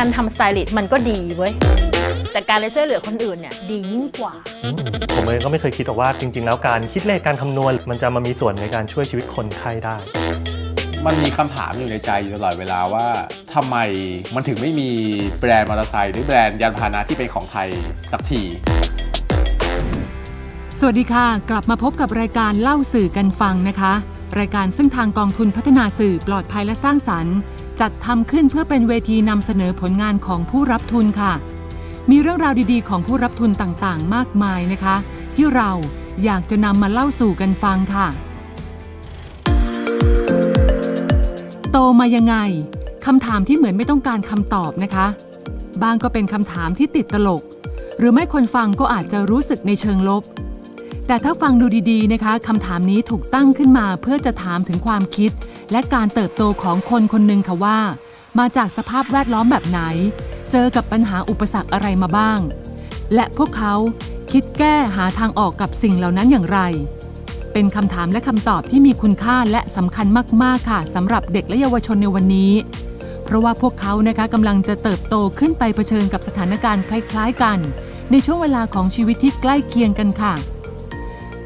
การทำสไตลิสต์มันก็ดีเว้ย แต่การไปช่วยเหลือคนอื่นเนี่ยดียิ่งกว่าอืมผมเองก็ไม่เคยคิดหรอกว่าจริง ๆ แล้วการคิดเลขการคำนวณ มันจะมามีส่วนในการช่วยชีวิตคนไข้ได้ มันมีคำถามอยู่ในใจอยู่ตลอดเวลาว่าทำไมมันถึงไม่มีแบรนด์มอเตอร์ไซค์หรือแบรนด์ยานพาหนะที่เป็นของไทยสักทีสวัสดีค่ะ กลับมาพบกับรายการเล่าสื่อกันฟังนะคะ รายการซึ่งทางกองทุนพัฒนาสื่อปลอดภัยและสร้างสรรค์ จัดทำขึ้นเพื่อเป็นเวทีนำเสนอผลงานของผู้รับทุนค่ะ มีเรื่องราวดีๆ ของผู้รับทุนต่างๆ มากมายนะคะ ที่เราอยากจะนำมาเล่าสู่กันฟังค่ะ โตมายังไงคำถามที่เหมือนไม่ต้องการคำตอบนะคะ บางก็เป็นคำถามที่ติดตลก หรือไม่คนฟังก็อาจจะรู้สึกในเชิงลบ แต่ถ้าฟังดูดีๆนะคะคำถามนี้ถูกตั้งขึ้นมาเพื่อจะถามถึงความคิด และการเติบโตของคนคนหนึ่งค่ะว่า มาจากสภาพแวดล้อมแบบไหน เจอกับปัญหาอุปสรรคอะไรมาบ้าง และพวกเขาคิดแก้หาทางออกกับสิ่งเหล่านั้นอย่างไร เป็นคำถามและคำตอบที่มีคุณค่าและสำคัญมาก ๆ ค่ะสำหรับเด็กและเยาวชนในวันนี้ เพราะว่าพวกเขานะคะกำลังจะเติบโตขึ้นไปเผชิญกับสถานการณ์คล้าย ๆ กัน ในช่วงเวลาของชีวิตที่ใกล้เคียงกันค่ะ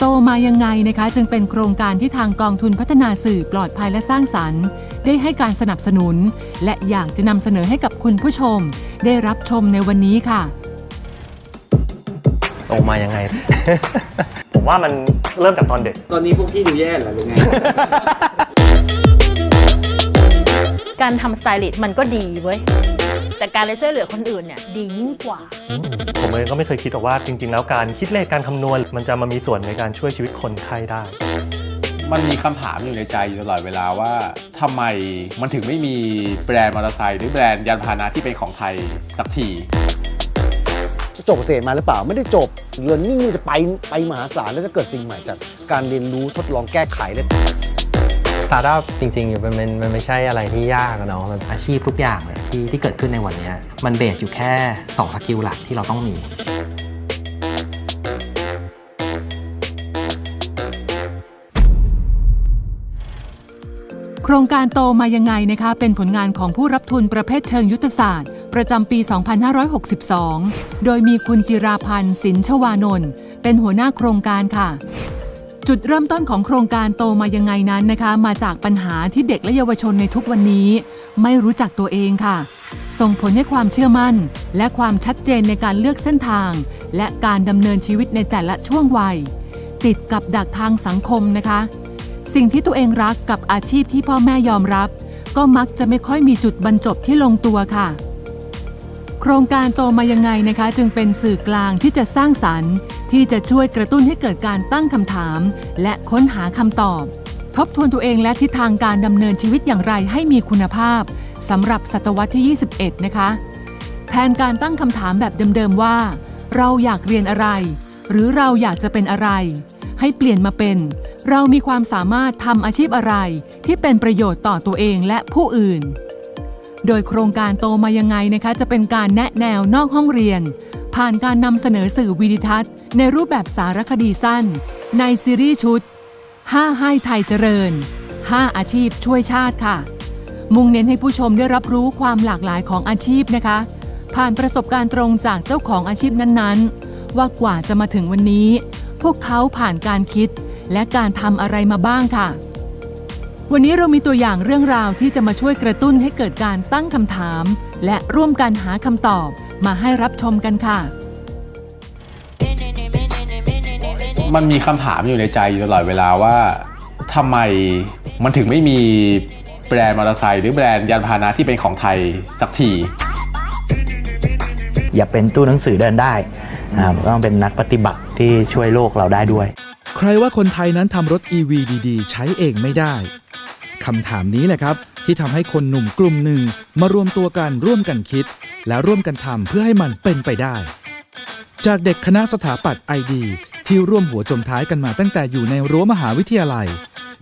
โตมายังไงนะคะ จึงเป็นโครงการที่ทางกองทุนพัฒนาสื่อปลอดภัยและสร้างสรรค์ ได้ให้การสนับสนุน และอยากจะนำเสนอให้กับคุณผู้ชม ได้รับชมในวันนี้ค่ะ โตมายังไง ผมว่ามันเริ่มจากตอนเด็ก ตอนนี้พวกพี่ดูแย่เหรอหรือไง การทำสไตลิสต์มันก็ดีเว้ย แต่การไปช่วยเหลือคนอื่นเนี่ยดียิ่งกว่าอืมผมเองก็ไม่เคยคิดหรอกว่าจริง ๆ แล้วการคิดเลขการคำนวณ มันจะมามีส่วนในการช่วยชีวิตคนไข้ได้ มันมีคำถามอยู่ในใจอยู่ตลอดเวลาว่าทำไมมันถึงไม่มีแบรนด์มอเตอร์ไซค์หรือแบรนด์ยานพาหนะที่เป็นของไทยสักที จบเกษตรมาหรือเปล่าไม่ได้จบเรียนนี่มันจะไปไปมหาศาลแล้วจะเกิดสิ่งใหม่จากการเรียนรู้ทดลองแก้ไขและส ตาร์ทอัพจริงๆมันมันมันไม่ใช่อะไรที่ยากอะเนาะมันอาชีพทุกอย่างเลยที่ที่เกิดขึ้นในวันเนี้ยมันเบสอยู่แค่2สกิลหลักที่เราต้องมี โครงการโตมายังไงนะคะ เป็นผลงานของผู้รับทุนประเภทเชิงยุทธศาสตร์ ประจำปี 2562 โดยมีคุณจิราพันธ์สินชวานนท์เป็นหัวหน้าโครงการค่ะ จุดเริ่มต้นของโครงการโตมายังไงนั้นนะคะ มาจากปัญหาที่เด็กและเยาวชนในทุกวันนี้ ไม่รู้จักตัวเองค่ะ ส่งผลให้ความเชื่อมั่น และความชัดเจนในการเลือกเส้นทาง และการดำเนินชีวิตในแต่ละช่วงวัย ติดกับดักทางสังคมนะคะ สิ่งที่ตัวเองรักกับอาชีพที่พ่อแม่ยอมรับ ก็มักจะไม่ค่อยมีจุดบรรจบที่ลงตัวค่ะ โครงการโตมายังไงนะคะ จึงเป็นสื่อกลางที่จะสร้างสรรค์ ที่จะช่วยกระตุ้นให้เกิดการตั้งคำถาม และค้นหาคำตอบ ทบทวนตัวเองและทิศทางการดำเนินชีวิตอย่างไรให้มีคุณภาพสำหรับศตวรรษที่ 21 นะคะ แทนการตั้งคำถามแบบเดิมๆว่า เราอยากเรียนอะไร หรือเราอยากจะเป็นอะไร ให้เปลี่ยนมาเป็น เรามีความสามารถทำอาชีพอะไร ที่เป็นประโยชน์ต่อตัวเองและผู้อื่น โดยโครงการโตมายังไงนะคะ จะเป็นการแนะแนวนอกห้องเรียน ผ่านการนำเสนอสื่อวิดิทัศน์ ในรูปแบบสารคดีสั้น ในซีรีส์ชุด 5 ให้ไทยเจริญ 5 อาชีพช่วยชาติค่ะ มุ่งเน้นให้ผู้ชมได้รับรู้ความหลากหลายของอาชีพนะคะ ผ่านประสบการณ์ตรงจากเจ้าของอาชีพนั้นๆ ว่ากว่าจะมาถึงวันนี้ พวกเขาผ่านการคิดและการทำอะไรมาบ้างค่ะ วันนี้เรามีตัวอย่างเรื่องราวที่จะมาช่วยกระตุ้นให้เกิดการตั้งคำถาม และร่วมกันหาคำตอบ มาให้รับชมกันค่ะ มันมีคำถามอยู่ในใจอยู่ตลอดเวลาว่าทำไมมันถึงไม่มีแบรนด์มอเตอร์ไซค์หรือแบรนด์ยานพาหนะที่เป็นของไทยสักที อย่าเป็นตู้หนังสือเดินได้นะครับต้องเป็นนักปฏิบัติที่ช่วยโลกเราได้ด้วย ใครว่าคนไทยนั้นทำรถ EV ดีๆ ใช้เองไม่ได้คำถามนี้แหละครับ ที่ทำให้คนหนุ่มกลุ่มหนึ่งมารวมตัวกันร่วมกันคิด และร่วมกันทำเพื่อให้มันเป็นไปได้ จากเด็กคณะสถาปัตย์ไอดีที่ร่วมหัวจมท้ายกันมาตั้งแต่อยู่ในรั้วมหาวิทยาลัย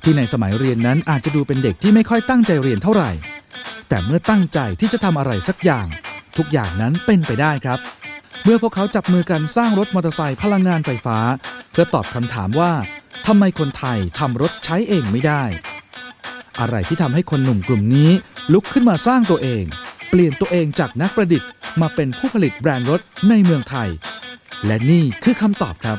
ที่ในสมัยเรียนนั้นอาจจะดูเป็นเด็กที่ไม่ค่อยตั้งใจเรียนเท่าไหร่ แต่เมื่อตั้งใจที่จะทำอะไรสักอย่าง ทุกอย่างนั้นเป็นไปได้ครับ เมื่อพวกเขาจับมือกันสร้างรถมอเตอร์ไซค์พลังงานไฟฟ้า เพื่อตอบคำถามว่าทำไมคนไทยทำรถใช้เองไม่ได้ อะไรที่ทำให้คนหนุ่มกลุ่มนี้ ลุกขึ้นมาสร้างตัวเอง เปลี่ยนตัวเองจากนักประดิษฐ์ มาเป็นผู้ผลิตแบรนด์รถในเมืองไทย และนี่คือคำตอบครับ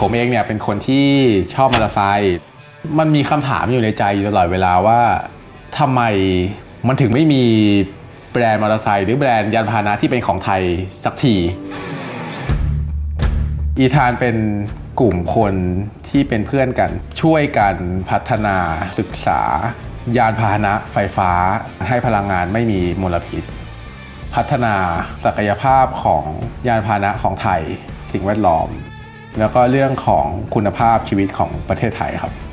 ผมเองเนี่ยเป็นคนที่ชอบมอเตอร์ไซค์มันมีคำถามอยู่ในใจอยู่ตลอดเวลาว่าทำไมมันถึงไม่มี แบรนด์มอเตอร์ไซค์หรือแบรนด์ยานพาหนะที่เป็นของไทยสักทีอีธานเป็นกลุ่มคนที่เป็นเพื่อนกัน ช่วยกันพัฒนาศึกษา ยานพาหนะไฟฟ้า ให้พลังงานไม่มีมลพิษ พัฒนาศักยภาพของยานพาหนะของไทยสิ่งแวดล้อม แล้วก็เรื่องของคุณภาพชีวิตของประเทศไทยครับ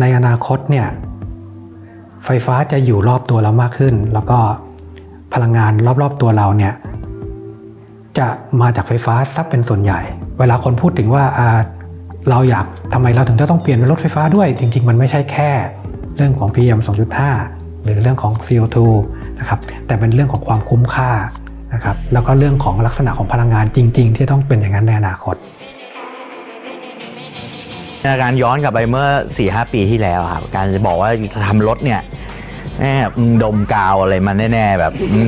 ในอนาคตเนี่ยไฟฟ้าจะอยู่รอบตัวเรามากขึ้น แล้วก็พลังงานรอบๆตัวเราเนี่ยจะมาจากไฟฟ้าซับเป็นส่วนใหญ่ เวลาคนพูดถึงว่าเราอยากทำไมเราถึงจะต้องเปลี่ยนเป็นรถไฟฟ้าด้วย จริง ๆ มันไม่ใช่แค่เรื่องของ PM 2.5 หรือเรื่องของ CO2 นะครับแต่เป็นเรื่องของความคุ้มค่านะครับแล้วก็เรื่องของลักษณะของพลังงานจริง ๆ ที่ต้องเป็นอย่างนั้นในอนาคต การย้อนกลับไปเมื่อ4ีหปีที่แล้วครับ การจะบอกว่าจะทำรถเนี่ยแน่มึงดมกาวอะไรมาแน่ๆแบบอืม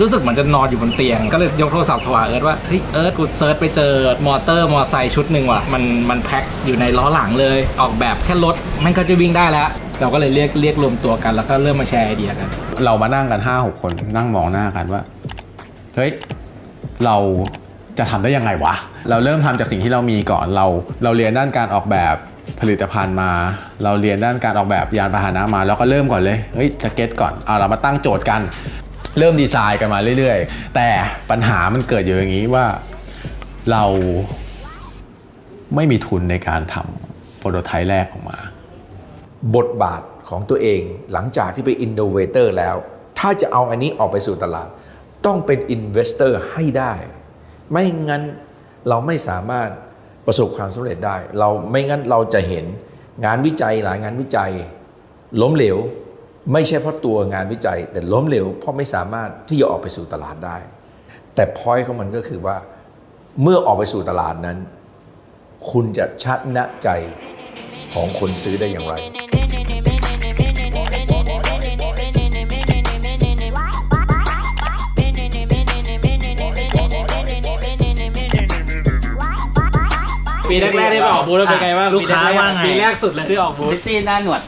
รู้สึกเหมือนจะนอนอยู่บนเตียง ก็เลยยกโทรศัพท์โทรหาเอิร์ธว่าเฮ้ยเอิร์ธกูเซิร์ชไปเจอมอเตอร์มอไซค์ชุดหนึ่งว่ะมันมันแพ็คอยู่ในล้อหลังเลย ออกแบบแค่รถมันก็จะวิ่งได้แล้ว เราก็เลยเรียกเรียกรวมตัวกันแล้วก็เริ่มมาแชร์ไอเดียกัน เรามานั่งกัน5 6คนนั่งมองหน้ากันว่า เฮ้ย เรา จะทำได้ยังไงวะ เราเริ่มทำจากสิ่งที่เรามีก่อนเรา เราเรียนด้านการออกแบบผลิตภัณฑ์มา เราเรียนด้านการออกแบบยานพาหนะมา แล้วก็เริ่มก่อนเลยเฮ้ยจะเก็ตก่อนเอาเรามาตั้งโจทย์กัน เริ่มดีไซน์กันมาเรื่อย ๆ แต่ปัญหามันเกิดอยู่อย่างนี้ว่าเราไม่มีทุนในการทำโปรโตไทป์แรกออกมา บทบาทของตัวเองหลังจากที่เป็นอินโนเวเตอร์แล้ว ถ้าจะเอาอันนี้ออกไปสู่ตลาด ต้องเป็นอินเวสเตอร์ให้ได้ ไม่งั้นเราไม่สามารถประสบความสำเร็จได้ เราไม่งั้นเราจะเห็นงานวิจัยหลายงานวิจัย ล้มเหลว ไม่ใช่เพราะตัวงานวิจัย แต่ล้มเหลวเพราะไม่สามารถที่จะออกไปสู่ตลาดได้ แต่พอยของมันก็คือว่า เมื่อออกไปสู่ตลาดนั้น คุณจะชนะใจของคนซื้อได้อย่างไร ปีแรกๆที่ไปออกบูธเป็นไงบ้างลูกค้าว่าไงปีแรกสุดเลยที่ออกบูธพิตตี้หน้าหนวด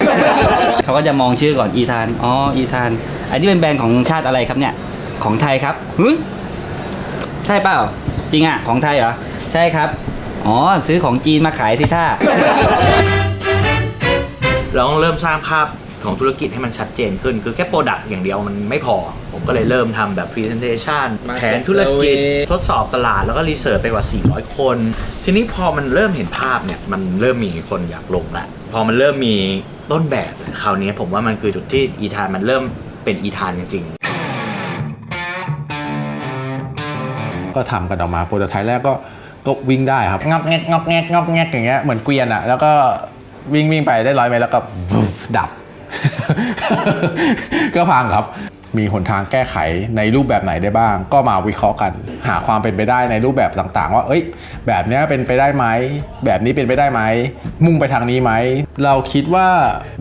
เขาก็จะมองชื่อก่อนอีธาน อ๋อ อีธาน อันนี้เป็นแบรนด์ของชาติอะไรครับเนี่ย ของไทยครับหึใช่เปล่า จริงอะ ของไทยเหรอ ใช่ครับ อ๋อ ซื้อของจีนมาขายสิท่าเราต้องเริ่มสร้างภาพ ของธุรกิจให้มันชัดเจนขึ้น คือแค่โปรดักต์อย่างเดียวมันไม่พอ ผมก็เลยเริ่มทำแบบ Presentation Market แผนธุรกิจ survey ทดสอบตลาดแล้วก็รีเสิร์ชไปกว่า 400 คน ทีนี้พอมันเริ่มเห็นภาพเนี่ย มันเริ่มมีคนอยากลงละพอมันเริ่มมีต้นแบบคราวนี้ผมว่ามันคือจุดที่อีธานมันเริ่มเป็นอีธานจริงๆ ก็ทำกันออกมาโปรโตไทป์แรกก็ก็วิ่งได้ครับงอกแงกงอกแงกงอกแงกอย่างเงี้ยเหมือนเกวียนอะแล้วก็วิ่งวิ่งไปได้ร้อยเมตรแล้วก็ ดับ ก็พังครับ มีหนทางแก้ไขในรูปแบบไหนได้บ้าง ก็มาวิเคราะห์กัน หาความเป็นไปได้ในรูปแบบต่างๆ ว่า เอ้ย แบบนี้เป็นไปได้ไหม แบบนี้เป็นไปได้ไหม มุ่งไปทางนี้ไหม เราคิดว่า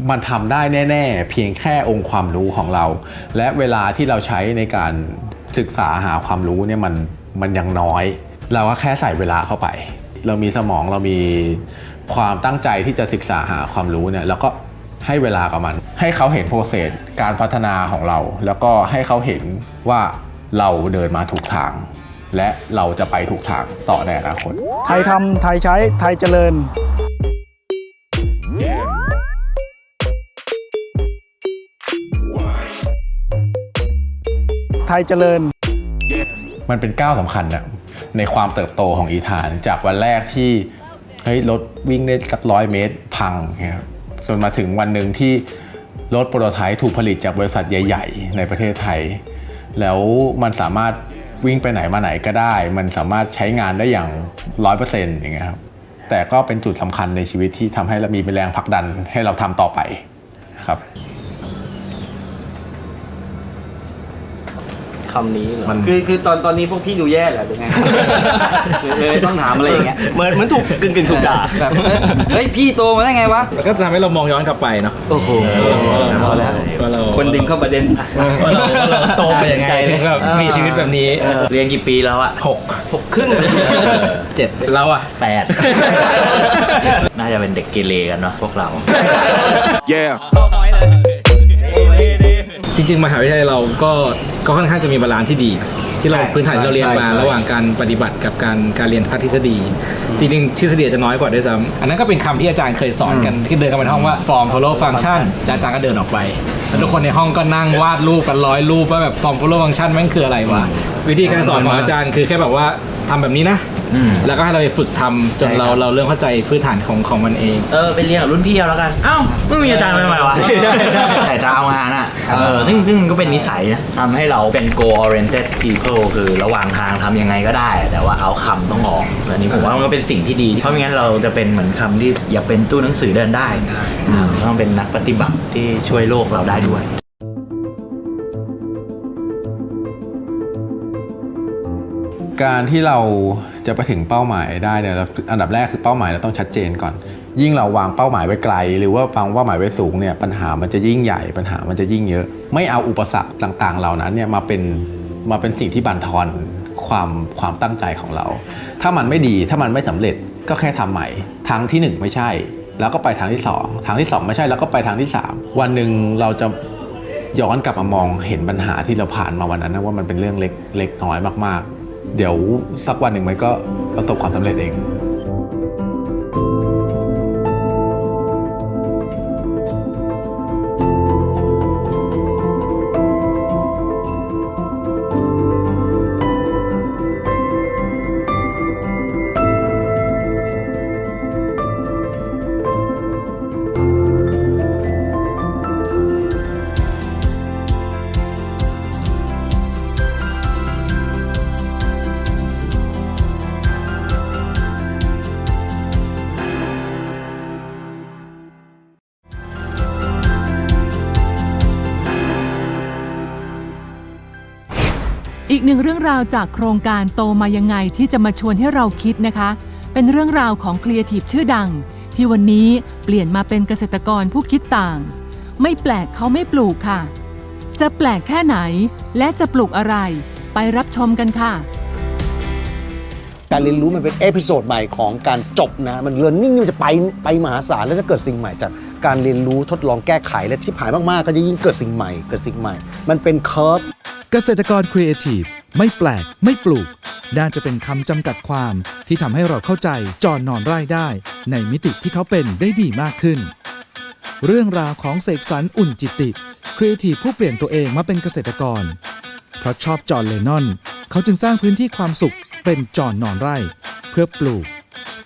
มันทำได้แน่ ๆ เพียงแค่องค์ความรู้ของเรา และเวลาที่เราใช้ในการศึกษาหาความรู้เนี่ยมันมันยังน้อย เราก็แค่ใส่เวลาเข้าไป เรามีสมองเรามีความตั้งใจที่จะศึกษาหาความรู้เนี่ยแล้วก็ ให้เวลากับมัน ให้เขาเห็นโปรเซสการพัฒนาของเรา แล้วก็ให้เขาเห็นว่าเราเดินมาถูกทาง และเราจะไปถูกทางต่อในอนาคตไทยทำไทยใช้ไทยเจริญไทยเจริญ มันเป็นก้าวสำคัญนะในความเติบโตของอีธานจากวันแรกที่เฮ้ยรถวิ่งได้สักร้อยเมตรพังเงี้ยครับ จนมาถึงวันหนึ่งที่รถโปรโตไทป์ถูกผลิตจากบริษัทใหญ่ ๆ ในประเทศไทย แล้วมันสามารถวิ่งไปไหนมาไหนก็ได้ มันสามารถใช้งานได้อย่างร้อยเปอร์เซ็นต์อย่างเงี้ยครับแต่ก็เป็นจุดสำคัญในชีวิตที่ทำให้เรามีแรงผลักดันให้เราทำต่อไปครับ คำนี้เหรอคือคือตอนตอนนี้พวกพี่ดูแย่แหละหรือไง เลยต้องถามอะไรอย่างเงี้ยเหมือนเหมือนถูกกึ่งกึ่งๆถูกด่า แบบเฮ้ยพี่โตมาได้ไงวะ ก็ทำให้เรามองย้อนกลับไปเนาะโอ้โหพอแล้ว ว่าเราคนดึงเข้าประเด็นว่าเราว่าเราโตมายังไงถึงแบบมีชีวิตแบบนี้เรียนกี่ปีแล้วอะหกหกครึ่ง เจ็ดเราอะ แปด น่าจะเป็นเด็กเกเรกันเนาะพวกเรา จริง ๆ มหาวิทยาลัยเราก็ก็ค่อนข้างจะมีบาลานซ์ที่ดี ที่เราใช่พื้นฐานที่เราเรียนมา ใช่ใช่ ระหว่างการปฏิบัติกับการการเรียนภาคทฤษฎี จริงๆทฤษฎีอาจจะน้อยกว่าด้วยซ้ำอันนั้นก็เป็นคำที่อาจารย์เคยสอนกันที่เดินกันไปในห้องว่า form follow function แล้วอาจารย์ก็เดินออกไปแล้วทุกคนในห้องก็นั่งวาดรูปกันร้อยรูปว่าแบบ form follow function แม่งคืออะไรวะวิธีการสอนของอาจารย์คือแค่แบบว่า ทำแบบนี้นะแล้วก็ให้เราไปฝึกทำจนเราเราเริ่มเข้าใจพื้นฐานของของมันเอง เออไปเรียนกับรุ่นพี่เอาแล้วกัน เอ้าไม่มีอาจารย์มาทำไมวะ แต่จะเอางานอะ เออ ซึ่งซึ่งก็เป็นนิสัยนะทำให้เราเป็น goal oriented people คือระหว่างทางทำยังไงก็ได้ แต่ว่าเอาคำต้องออกอันนี้ผมว่ามันก็เป็นสิ่งที่ดี เพราะไม่งั้นเราจะเป็นเหมือนคำที่อย่าเป็นตู้หนังสือเดินได้อ่าต้องเป็นนักปฏิบัติที่ช่วยโลกเราได้ด้วย การที่เราจะไปถึงเป้าหมายได้เนี่ยอันดับแรกคือเป้าหมายเราต้องชัดเจนก่อน ยิ่งเราวางเป้าหมายไว้ไกล หรือว่าวางเป้าหมายไว้สูงเนี่ยปัญหามันจะยิ่งใหญ่ปัญหามันจะยิ่งเยอะ ไม่เอาอุปสรรคต่างๆ เหล่านั้นเนี่ยมาเป็นมาเป็นสิ่งที่บั่นทอนความความตั้งใจของเรา ถ้ามันไม่ดีถ้ามันไม่สำเร็จก็แค่ทำใหม่ทางที่หนึ่งไม่ใช่ แล้วก็ไปทางที่สองทางที่สองไม่ใช่แล้วก็ไปทางที่สามวันหนึ่งเราจะย้อนกลับมามองเห็นปัญหาที่เราผ่านมาวันนั้นนะว่ามันเป็นเรื่องเล็กเล็กน้อยมากๆ เดี๋ยวสักวันหนึ่งมันก็ประสบความสำเร็จเอง อีกหนึ่งเรื่องราวจากโครงการโตมายังไงที่จะมาชวนให้เราคิดนะคะ เป็นเรื่องราวของครีเอทีฟชื่อดัง ที่วันนี้เปลี่ยนมาเป็นเกษตรกรผู้คิดต่าง ไม่แปลกเขาไม่ปลูกค่ะ จะแปลกแค่ไหนและจะปลูกอะไร ไปรับชมกันค่ะ การเรียนรู้มันเป็นเอพิโซดใหม่ของการจบนะ มันเรียนนิ่งมันจะไปไปมหาศาลแล้วจะเกิดสิ่งใหม่จากการเรียนรู้ทดลองแก้ไขและที่ผ่านมากๆ ก็จะยิ่งเกิดสิ่งใหม่ เกิดสิ่งใหม่ มันเป็นเคอร์ฟ เกษตรกรครีเอทีฟไม่แปลกไม่ปลูก น่าจะเป็นคำจำกัดความที่ทำให้เราเข้าใจจอนนอนไร่ได้ ในมิติที่เขาเป็นได้ดีมากขึ้น เรื่องราวของเสกสรรอุ่นจิตติครีเอทีฟผู้เปลี่ยนตัวเองมาเป็นเกษตรกร เพราะชอบจอนเลนนอน เขาจึงสร้างพื้นที่ความสุขเป็นจอนนอนไร่ เพื่อปลูก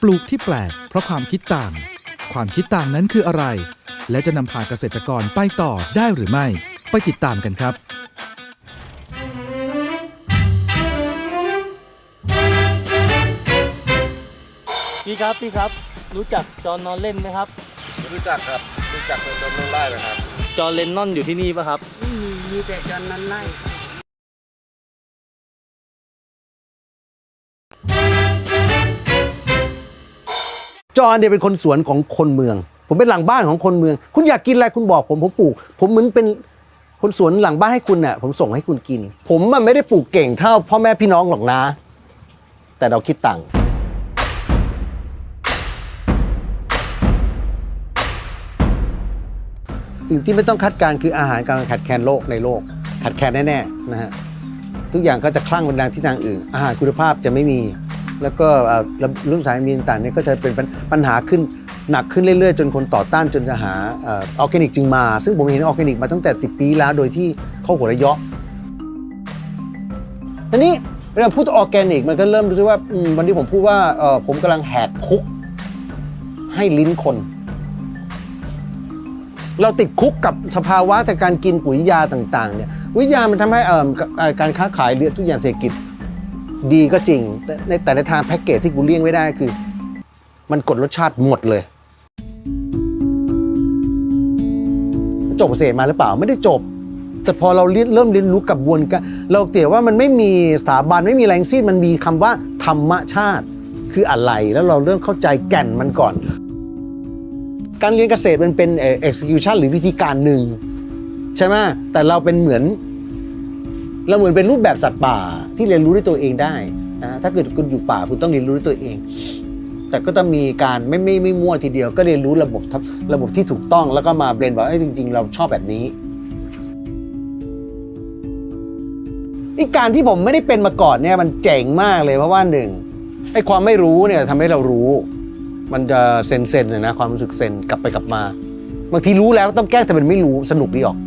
ปลูกที่แปลก เพราะความคิดต่าง ความคิดต่างนั้นคืออะไร และจะนำพาเกษตรกรไปต่อได้หรือไม่ ไปติดตามกันครับ พี่ครับพี่ครับ รู้จักจอห์นนอนเล่นไหมครับ รู้จักครับ รู้จักเป็นต้นไล่ไหมครับ จอห์นเลนนอนอยู่ที่นี่ปะครับมีแต่จอนนั้นไล่จอห์นเนี่ยเป็นคนสวนของคนเมือง ผมเป็นหลังบ้านของคนเมือง คุณอยากกินอะไรคุณบอกผมผมปลูก ผมเหมือนเป็นคนสวนหลังบ้านให้คุณน่ะ ผมส่งให้คุณกิน ผมมันไม่ได้ปลูกเก่งเท่าพ่อแม่พี่น้องหรอกนะ แต่เราคิดต่าง สิ่งที่ไม่ต้องคัดการคืออาหารการขาดแคลนโลกในโลกขาดแคลนแน่ๆนะฮะทุกอย่างก็จะคลั่งไปทางที่ทางอื่น อาหารคุณภาพจะไม่มี แล้วก็เรื่องสายมีนต่างๆเนี่ยก็จะเป็นปัญหาขึ้นหนักขึ้นเรื่อยๆ จนคนต่อต้านจนจะหาออร์แกนิกจึงมา ซึ่งผมเห็นออร์แกนิกมาตั้งแต่ 10 ปีแล้วโดยที่เข้าหัวระยะทีนี้เวลาพูดถึงออร์แกนิกมันก็เริ่มรู้สึกว่าวันนี้ผมพูดว่าผมกำลังแหกคุกให้ลิ้นคน เราติดคุกกับสภาวะจากการกินปุ๋ยยาต่างๆเนี่ยปุ๋ยามันทำให้เอ่อการค้าขายเรือทุกอย่างเศรษฐกิจดีก็จริง แต่ในแต่ในทางแพ็กเกจที่กูเลี่ยงไม่ได้คือ มันกดรสชาติหมดเลย จบเกษตรมาหรือเปล่าไม่ได้จบ แต่พอเราเริ่มเรียนรู้กระบวนการเราเตี๋ยว่ามันไม่มีสถาบันไม่มีแรงซีดมันมีคำว่าธรรมชาติ คืออะไรแล้วเราเริ่มเข้าใจแก่นมันก่อน การเรียนเกษตรมันเป็นเอ่อ execution หรือวิธีการหนึ่งใช่ไหมแต่เราเป็นเหมือน เราเหมือนเป็นรูปแบบสัตว์ป่าที่เรียนรู้ด้วยตัวเองได้นะถ้าเกิดคุณอยู่ป่าคุณต้องเรียนรู้ด้วยตัวเอง แต่ก็ต้องมีการไม่ไม่ไม่มั่วทีเดียว ก็เรียนรู้ระบบระบบที่ถูกต้องแล้วก็มาเบรนว่าเอ้ยจริง ๆ เราชอบแบบนี้อีกการที่ผมไม่ได้เป็นมาก่อนเนี่ยมันเจ๋งมากเลยเพราะว่าหนึ่งไอ้ความไม่รู้เนี่ยทำให้เรารู้ มันจะเซนเซนเลยนะความรู้สึกเซนกลับไปกลับมาบางทีรู้แล้วต้องแกล้งแต่มันไม่รู้สนุกดีออก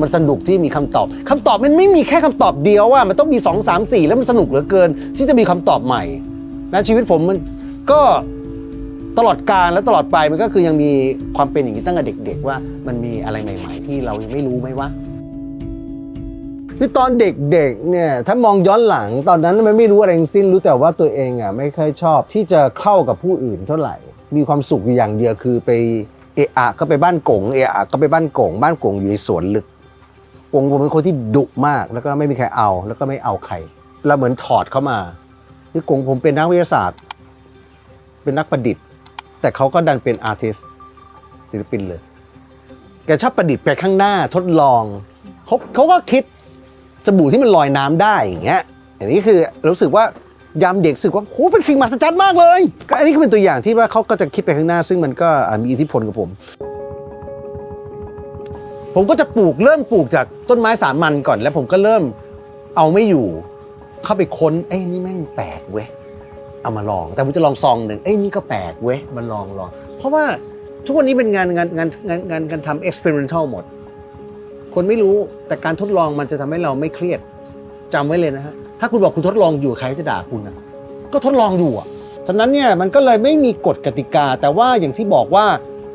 มันสนุกที่มีคำตอบคำตอบมันไม่มีแค่คำตอบเดียวว่ามันต้องมี 2 3 4 แล้วมันสนุกเหลือเกิน ที่จะมีคำตอบใหม่นะชีวิตผมมันก็ตลอดการและตลอดไปมันก็คือยังมีความเป็นอย่างนี้ตั้งแต่เด็ก ๆ ว่ามันมีอะไรใหม่ ๆ ที่เรายังไม่รู้ไหมวะคือตอนเด็กๆเนี่ยถ้ามองย้อนหลังตอนนั้นมันไม่รู้อะไรทั้งสิ้นรู้แต่ว่าตัวเองอะไม่ค่อยชอบที่จะเข้ากับผู้อื่นเท่าไหร่ มีความสุขอยู่อย่างเดียวคือไปเอะอะก็ไปบ้านกงเอะอะก็ไปบ้านกงบ้านกงอยู่ในสวนลึกกงผมเป็นคนที่ดุมาก แล้วก็ไม่มีใครเอา แล้วก็ไม่เอาใครเราเหมือนถอดเข้ามาคือกงผมเป็นนักวิทยาศาสตร์ เป็นนักประดิษฐ์ แต่เขาก็ดันเป็นอาร์ติสศิลปินเลยแกชอบประดิษฐ์ไปข้างหน้าทดลองเขาเขาก็คิดสบู่ที่มันลอยน้ำได้อย่างเงี้ยอันนี้คือรู้สึกว่า ยามเด็กสึกว่าโหเป็นสิ่งมหัศจรรย์มากเลย ก็อันนี้ก็เป็นตัวอย่างที่ว่าเขาก็จะคิดไปข้างหน้า ซึ่งมันก็มีอิทธิพลกับผม ผมก็จะปลูกเริ่มปลูกจากต้นไม้สามัญก่อน แล้วผมก็เริ่มเอาไม่อยู่ เข้าไปค้นเอ้ยนี่แม่งแปลกเว้ยเอามาลอง แต่ผมจะลองซองหนึ่งเอ้ยนี่ก็แปลกเว้ยมันลองลองเพราะว่าทุกวันนี้เป็นงานงานงานงานงานการทำ experimental หมด คนไม่รู้แต่การทดลองมันจะทำให้เราไม่เครียด จำไว้เลยนะฮะ ถ้าคุณบอกคุณทดลองอยู่ใครจะด่าคุณนะ ก็ทดลองอยู่อะฉะนั้นเนี่ยมันก็เลยไม่มีกฎกติกา แต่ว่าอย่างที่บอกว่า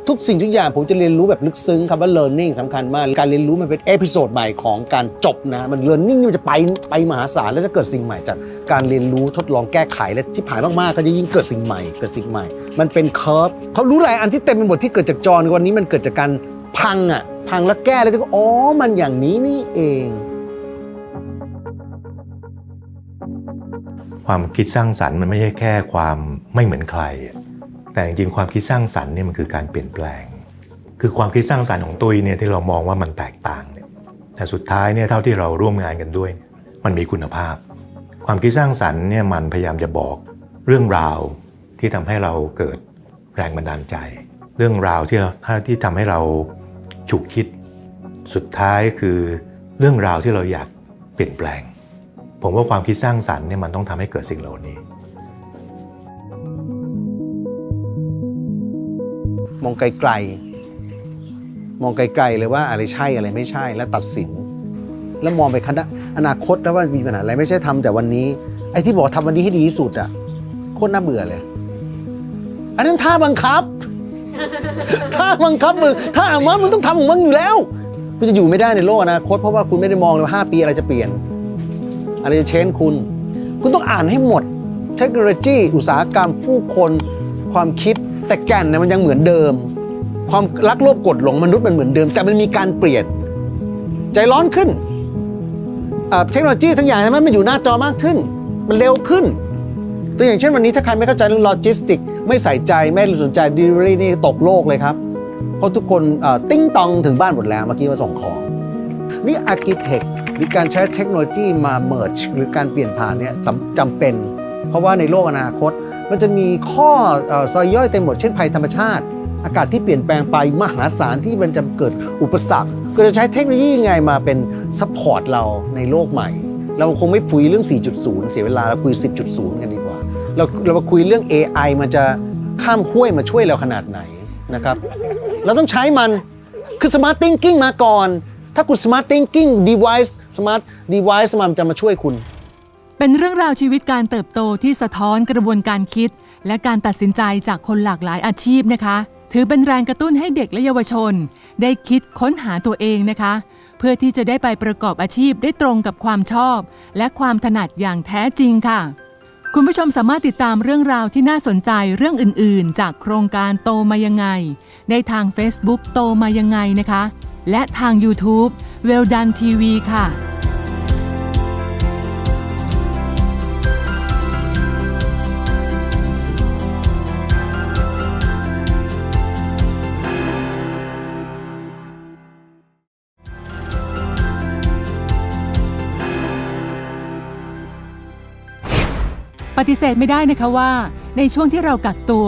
ทุกสิ่งทุกอย่างผมจะเรียนรู้แบบลึกซึ้งคำว่า learning สำคัญมาก การเรียนรู้มันเป็นเอพิโซดใหม่ของการจบนะ มัน learning นี่มันจะไปไปมหาศาลแล้วจะเกิดสิ่งใหม่จากการเรียนรู้ทดลองแก้ไขและที่ผ่านมากๆก็จะยิ่งเกิดสิ่งใหม่ เกิดสิ่งใหม่ มันเป็นเคอร์ฟเขารู้หลายอันที่เต็มไปหมดที่เกิดจากจอในวันนี้มันเกิดจากการพังอะพังแล้วแก้แล้วก็อ๋อมันอย่างนี้นี่เอง ความคิดสร้างสรรค์มันไม่ใช่แค่ความไม่เหมือนใคร แต่จริงๆความคิดสร้างสรรค์เนี่ยมันคือการเปลี่ยนแปลง คือความคิดสร้างสรรค์ของตุยเนี่ยที่เรามองว่ามันแตกต่างเนี่ยแต่สุดท้ายเนี่ยเท่าที่เราร่วมงานกันด้วย มันมีคุณภาพ ความคิดสร้างสรรค์เนี่ยมันพยายามจะบอกเรื่องราวที่ทำให้เราเกิดแรงบันดาลใจ เรื่องราวที่เราที่ทำให้เราฉุกคิด สุดท้ายคือเรื่องราวที่เราอยากเปลี่ยนแปลง ผมว่าความคิดสร้างสรรค์เนี่ยมันต้องทำให้เกิดสิ่งเหล่านี้ มองไกลๆ มองไกลๆเลยว่าอะไรใช่อะไรไม่ใช่แล้วตัดสิน แล้วมองไปคณะอนาคตแล้วว่ามีปัญหาอะไรไม่ใช่ทำแต่วันนี้ ไอ้ที่บอกทำวันนี้ให้ดีที่สุดอะโคตรน่าเบื่อเลย อันนั้นท่าบังคับ ท่าบังคับมึงท่าอะมันมึงต้องทำของมึงอยู่แล้วคุณจะอยู่ไม่ได้ในโลกอนาคตเพราะว่าคุณไม่ได้มองเลยว่าห้าปีอะไรจะเปลี่ยน อะไรจะเชนคุณ คุณต้องอ่านให้หมด เทคโนโลยี อุตสาหกรรมผู้คนความคิดแต่แก่นเนี่ยมันยังเหมือนเดิม ความรักโลภกดหลงมนุษย์มันเหมือนเดิม แต่มันมีการเปลี่ยน ใจร้อนขึ้นเทคโนโลยีทั้งอย่างใช่ไหมมันอยู่หน้าจอมากขึ้น มันเร็วขึ้น ตัวอย่างเช่นวันนี้ถ้าใครไม่เข้าใจเรื่องโลจิสติก ไม่ใส่ใจไม่สนใจดิลิเวอรี่นี่ตกโลกเลยครับ เพราะทุกคนติ้งตองถึงบ้านหมดแล้วเมื่อกี้มาส่งของ นี่อาร์กิเทคหรือการใช้เทคโนโลยีมาเมิร์หรือการเปลี่ยนผ่านเนี่ยจำเป็น เพราะว่าในโลกอนาคต มันจะมีข้อซอยย่อยเต็มหมดเช่นภัยธรรมชาติ อากาศที่เปลี่ยนแปลงไปมหาศาลที่มันจะเกิดอุปสรรคก็จะใช้เทคโนโลยียังไงมาเป็นซัพพอร์ตเราในโลกใหม่ เราคงไม่คุยเรื่อง 4.0 เสียเวลาเราคุย 10.0 กันดีกว่า เราเรามาคุยเรื่อง AI มันจะข้ามห้วยมาช่วยเราขนาดไหนนะครับ เราต้องใช้มันคือ smart thinking มาก่อน ถ้าคุณ smart thinking device smart device มันจะมาช่วยคุณ เป็นเรื่องราวชีวิตการเติบโตที่สะท้อนกระบวนการคิด และการตัดสินใจจากคนหลากหลายอาชีพนะคะ ถือเป็นแรงกระตุ้นให้เด็กและเยาวชน ได้คิดค้นหาตัวเองนะคะ เพื่อที่จะได้ไปประกอบอาชีพได้ตรงกับความชอบ และความถนัดอย่างแท้จริงค่ะ คุณผู้ชมสามารถติดตามเรื่องราวที่น่าสนใจเรื่องอื่น ๆ จากโครงการโตมายังไง ในทาง Facebook โตมายังไงนะคะ และทาง YouTube Well Done TV ค่ะปฏิเสธไม่ได้นะคะว่าในช่วงที่เรากักตัว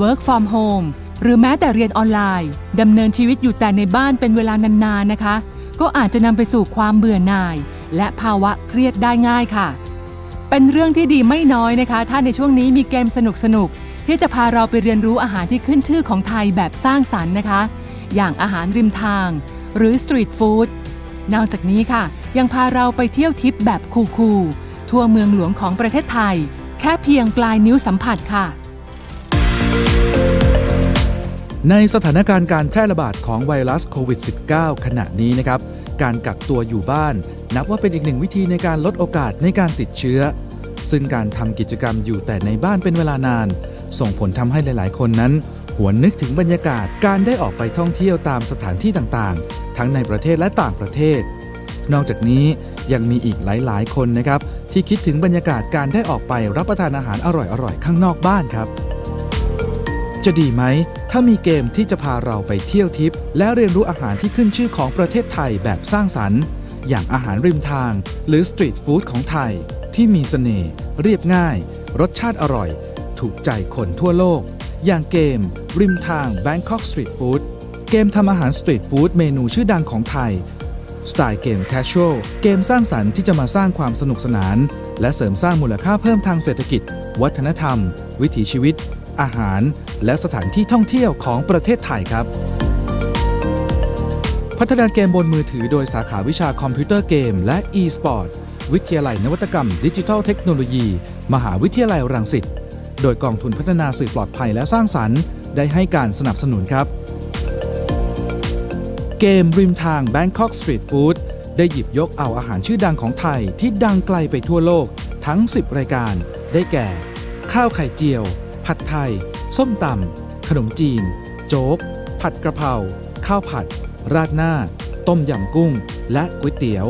work from home หรือแม้แต่เรียนออนไลน์ดำเนินชีวิตอยู่แต่ในบ้านเป็นเวลานานๆนะคะ ก็อาจจะนำไปสู่ความเบื่อหน่าย และภาวะเครียดได้ง่ายค่ะ เป็นเรื่องที่ดีไม่น้อยนะคะ ถ้าในช่วงนี้มีเกมสนุกๆที่จะพาเราไปเรียนรู้อาหารที่ขึ้นชื่อของไทยแบบสร้างสรรค์นะคะ อย่างอาหารริมทาง หรือสตรีทฟู้ดนอกจากนี้ค่ะ ยังพาเราไปเที่ยวทิปแบบคูลๆทั่วเมืองหลวงของประเทศไทย แค่เพียงปลายนิ้วสัมผัสค่ะ ในสถานการณ์การแพร่ระบาดของไวรัสโควิด -19 ขณะนี้นะครับ การกักตัวอยู่บ้าน นับว่าเป็นอีกหนึ่งวิธีในการลดโอกาสในการติดเชื้อ ซึ่งการทำกิจกรรมอยู่แต่ในบ้านเป็นเวลานาน ส่งผลทำให้หลายๆ คนนั้น หวนนึกถึงบรรยากาศการได้ออกไปท่องเที่ยวตามสถานที่ต่างๆ ทั้งในประเทศและต่างประเทศ นอกจากนี้ยังมีอีกหลายๆ คนนะครับ ที่คิดถึงบรรยากาศการได้ออกไปรับประทานอาหารอร่อยๆข้างนอกบ้านครับ จะดีไหม ถ้ามีเกมที่จะพาเราไปเที่ยวทิป และเรียนรู้อาหารที่ขึ้นชื่อของประเทศไทยแบบสร้างสรรค์ อย่างอาหารริมทาง หรือสตรีทฟู้ดของไทย ที่มีเสน่ห์เรียบง่าย รสชาติอร่อย ถูกใจคนทั่วโลก อย่างเกม ริมทาง Bangkok Street Food เกมทำอาหารสตรีทฟู้ดเมนูชื่อดังของไทยสไตล์เกมแคชช a l เกมสร้างสรรค์ที่จะมาสร้างความสนุกสนาน และเสริมสร้างมูลค่าเพิ่มทางเศรษฐกิจ วัฒนธรรม วิถีชีวิต อาหาร และสถานที่ท่องเที่ยวของประเทศไทยครับ พัฒนาเกมบนมือถือโดยสาขาวิชาคอมพิวเตอร์เกมและ e-sport วิทยาลัยนวัตกรรม ดิจิทัลเทคโนโลยี มหาวิทยาลัยรังสิต โดยกองทุนพัฒนาสื่อปลอดภัยและสร้างสรรค์ ได้ให้การสนับสนุนครับ เกมริมทาง Bangkok Street Food ได้หยิบยกเอาอาหารชื่อดังของไทยที่ดังไกลไปทั่วโลก ทั้ง 10 รายการ ได้แก่ ข้าวไข่เจียว ผัดไทย ส้มตำขนมจีน โจ๊ก ผัดกระเพราข้าวผัด ราดหน้า ต้มยำกุ้ง และก๋วยเตี๋ยว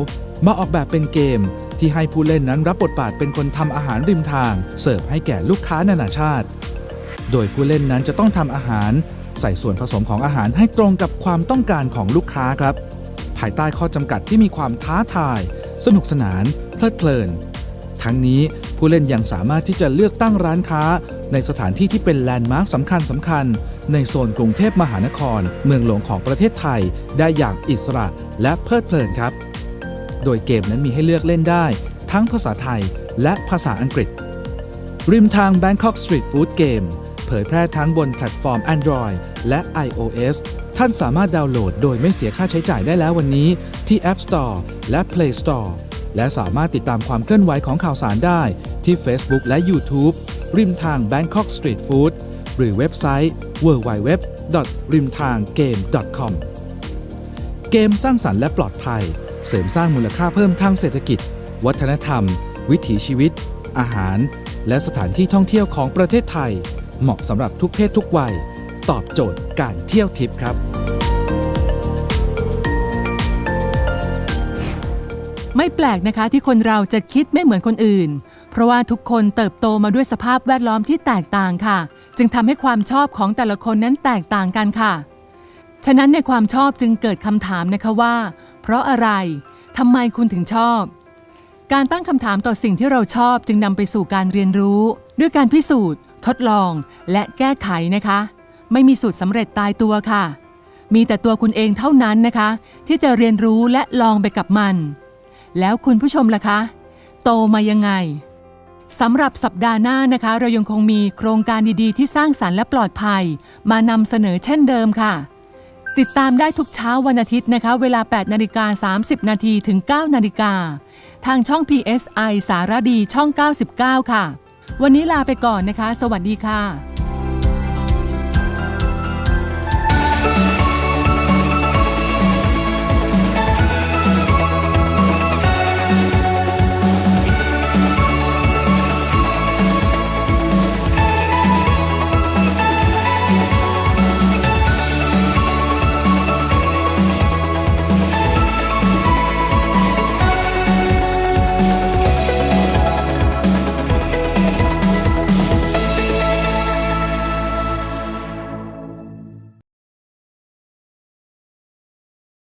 มาออกแบบเป็นเกมที่ให้ผู้เล่นนั้นรับบทบาทเป็นคนทำอาหารริมทาง เสิร์ฟให้แก่ลูกค้านานาชาติ โดยผู้เล่นนั้นจะต้องทำอาหาร ใส่ส่วนผสมของอาหารให้ตรงกับความต้องการของลูกค้าครับ ภายใต้ข้อจำกัดที่มีความท้าทาย สนุกสนาน เพลิดเพลิน ทั้งนี้ ผู้เล่นยังสามารถที่จะเลือกตั้งร้านค้า ในสถานที่ที่เป็นแลนด์มาร์คสำคัญสำคัญ ในโซนกรุงเทพมหานคร เมืองหลวงของประเทศไทย ได้อย่างอิสระและเพลิดเพลินครับ โดยเกมนั้นมีให้เลือกเล่นได้ ทั้งภาษาไทยและภาษาอังกฤษ ริมทาง Bangkok Street Food Game เผยแพร่ทั้งบนแพลตฟอร์ม Android และ iOS ท่านสามารถดาวน์โหลดโดยไม่เสียค่าใช้จ่ายได้แล้ววันนี้ ที่ App Store และ Play Store และสามารถติดตามความเคลื่อนไหวของข่าวสารได้ ที่ Facebook และ YouTube ริมทาง Bangkok Street Food หรือเว็บไซต์ www.rimthanggame.com เกมสร้างสรรค์และปลอดภัย เสริมสร้างมูลค่าเพิ่มทางเศรษฐกิจ วัฒนธรรม วิถีชีวิต อาหาร และสถานที่ท่องเที่ยวของประเทศไทย เหมาะสำหรับทุกเพศทุกวัย ตอบโจทย์การเที่ยวทิพย์ครับ ไม่แปลกนะคะที่คนเราจะคิดไม่เหมือนคนอื่น เพราะว่าทุกคนเติบโตมาด้วยสภาพแวดล้อมที่แตกต่างค่ะ จึงทำให้ความชอบของแต่ละคนนั้นแตกต่างกันค่ะ ฉะนั้นในความชอบจึงเกิดคำถามนะคะว่า เพราะอะไรทำไมคุณถึงชอบ การตั้งคำถามต่อสิ่งที่เราชอบจึงนำไปสู่การเรียนรู้ ด้วยการพิสูจน์ ทดลอง และแก้ไขนะคะ ไม่มีสูตรสำเร็จตายตัวค่ะ มีแต่ตัวคุณเองเท่านั้นนะคะ ที่จะเรียนรู้และลองไปกับมัน แล้วคุณผู้ชมล่ะคะ โตมายังไง สำหรับสัปดาห์หน้านะคะ เรายังคงมีโครงการดีๆ ที่สร้างสรรค์และปลอดภัย มานำเสนอเช่นเดิมค่ะ ติดตามได้ทุกเช้าวันอาทิตย์นะคะ เวลา 8นาฬิกา30 นาทีถึง 9นาฬิกาทางช่อง PSI สารดีช่อง 99 ค่ะ วันนี้ลาไปก่อนนะคะ สวัสดีค่ะ